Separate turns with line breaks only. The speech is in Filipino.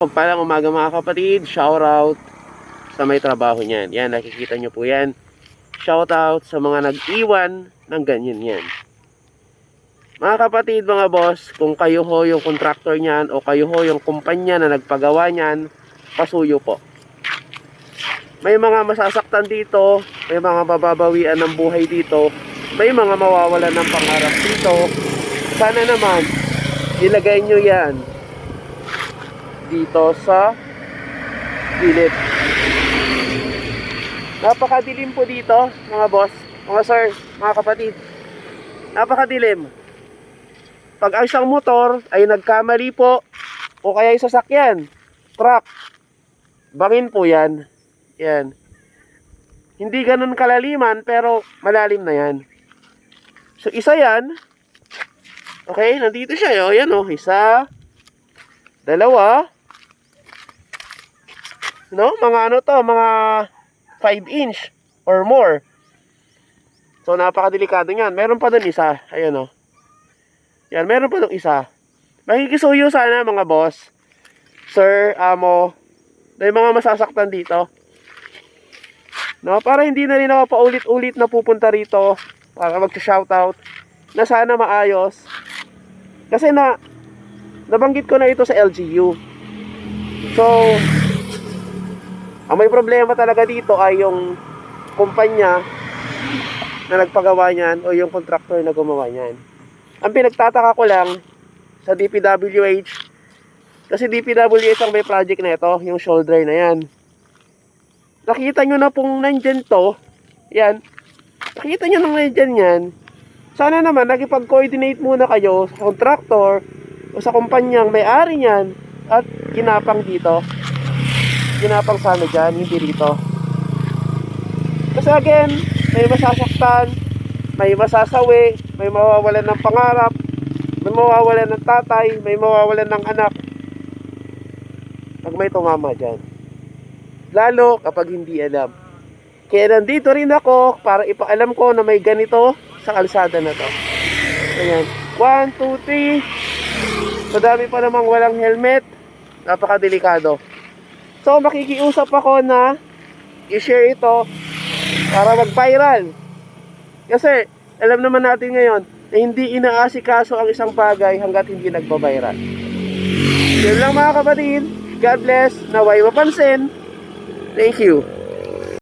Palang umaga mga kapatid, shout out sa may trabaho niyan. Yan, nakikita nyo po yan. Shout out sa mga nag-iwan ng ganyan yan. Mga kapatid, mga boss, kung kayo ho yung contractor niyan o kayo ho yung kumpanya na nagpagawa niyan, pasuyo po. May mga masasaktan dito, may mga mababawian ng buhay dito, may mga mawawalan ng pangarap dito. Sana naman, ilagay nyo yan dito sa gilid. Napakadilim po dito, mga boss, mga sir, mga kapatid. Napakadilim. Pag ang isang motor ay nagkamali po o kaya yung sasakyan, truck, bangin po yan. Yan. Hindi ganun kalaliman pero malalim na yan. So isa yan. Okay, nandito siya. O, yan o. Isa. Dalawa. No? Mga ano to, mga 5 inch or more. So, napakadelikado niyan. Meron pa dun isa. Ayan o. Yan, meron pa dun isa. Makikisuyo sana mga boss. Sir, amo. May mga masasaktan dito. No, para hindi na rin ako paulit-ulit na pupunta rito para mag-shoutout na sana maayos. Kasi na nabanggit ko na ito sa LGU. So, ang may problema talaga dito ay yung kumpanya na nagpagawa niyan o yung contractor na gumawa niyan. Ang pinagtataka ko lang sa DPWH kasi DPWH ang may project na ito, yung shoulder na yan. Nakita nyo na pong nandyan to, yan, nakita nyo nang nandyan yan, sana naman nakipag-coordinate muna kayo sa contractor o sa kumpanyang may-ari niyan at ginapang dito. Ginapang sana dyan, hindi rito. Kasi again, may masasaktan, may masasawi, may mawawalan ng pangarap, may mawawalan ng tatay, may mawawalan ng anak. Pag may tumama dyan. Lalo kapag hindi alam. Kaya nandito rin ako para ipaalam ko na may ganito sa kalsada na to. Ayan. 1, 2, 3. Madami pa namang walang helmet. Napakadelikado. So makikiusap ako na i-share ito para mag-viral. Kasi alam naman natin ngayon na hindi inaasikaso ang isang bagay hanggat hindi nagbabiral. Yun lang mga kapatid. God bless. Naway mapansin. Thank you.